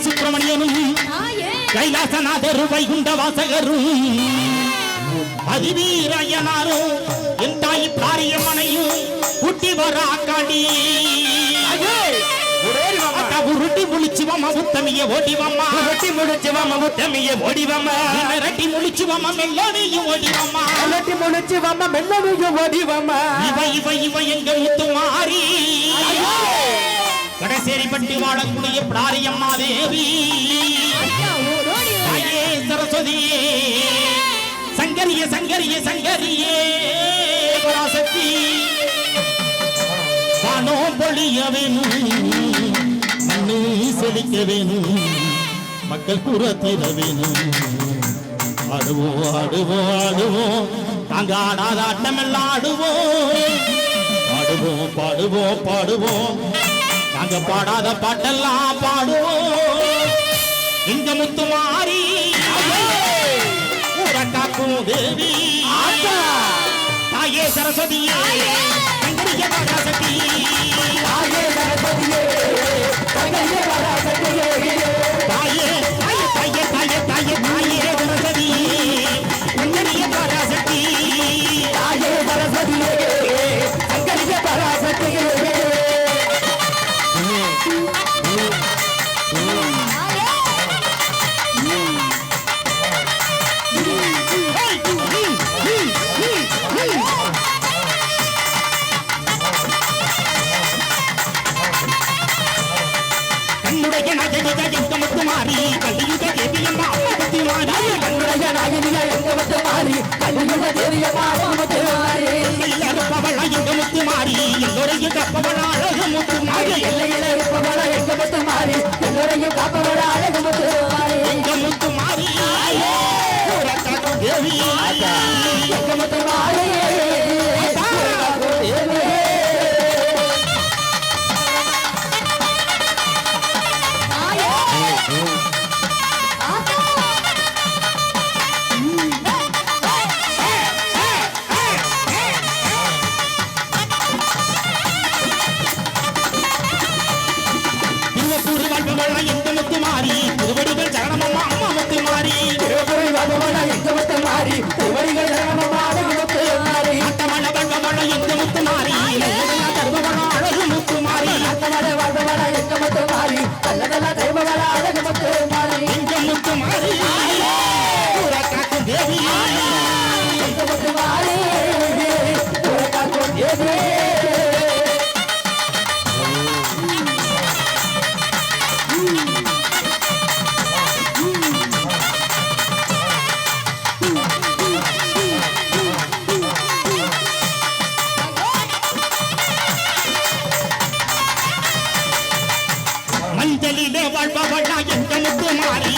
பாலசுப்பிரமணியனும் தாயே கைலாசநாதர் வைகுண்ட வாசகரும் அதிவீரையனாரும் என் தாய் பாரியம்மனையும் குட்டி வர அக்காடி அக்கா உருட்டி முழிச்சுவம்மா உத்தமிய ஓடிவம்மா. உருட்டி முடிச்சுவாம முத்தமிய ஓடிவாம மிரட்டி முழிச்சுவம்மா மெல்லோனையும் ஓடிவம்மா. உருட்டி முடிச்சுவாம மெல்லமையும் ஓடிவாம இவ இவ இவ எங்க முத்து மாறி கடைசேரி பட்டி வாழக்கூடிய பிடாரியம்மா தேவி. ஐயா சரஸ்வதியே சங்கரிய சங்கரிய சங்கரியே பராசக்தி. வானோ பொழிய வேணும் மண்ணு செழிக்க வேணும் மக்கள் குறத்திட வேணும். ஆடுவோம் ஆடுவோம் ஆடுவோம் நாங்க ஆடாத ஆட்டமெல்லாம் ஆடுவோம். பாடுவோம் பாடுவோம் பாடுவோம். நாங்க பாடாத பாட்டெல்லாம் பாடுவோம். இங்க முத்து மாறி. ஊரை காக்கும் தேவி தாயே சரஸ்வதியே. கண்ணுடைய நஜனிக எங்க முத்து மாறி கல்லியுக தேவியம்மா அம்மா முத்து மாறி. எல்லையில இருப்பவளா எங்க முத்து மாறி எல்லோரையும் கப்பவளா அழகு முத்து மாறி. எங்க முத்து மாறி ஊரை காக்கும் தேவி. திருவப்பூர் எங்க முத்து மாறி திருவடிகள் சரணமம்மா அம்மா முத்து மாறி. அட்டமண முத்து மாறி அழகு முத்து மாறி முத்து மாறி காக்கும் தேவி மாறி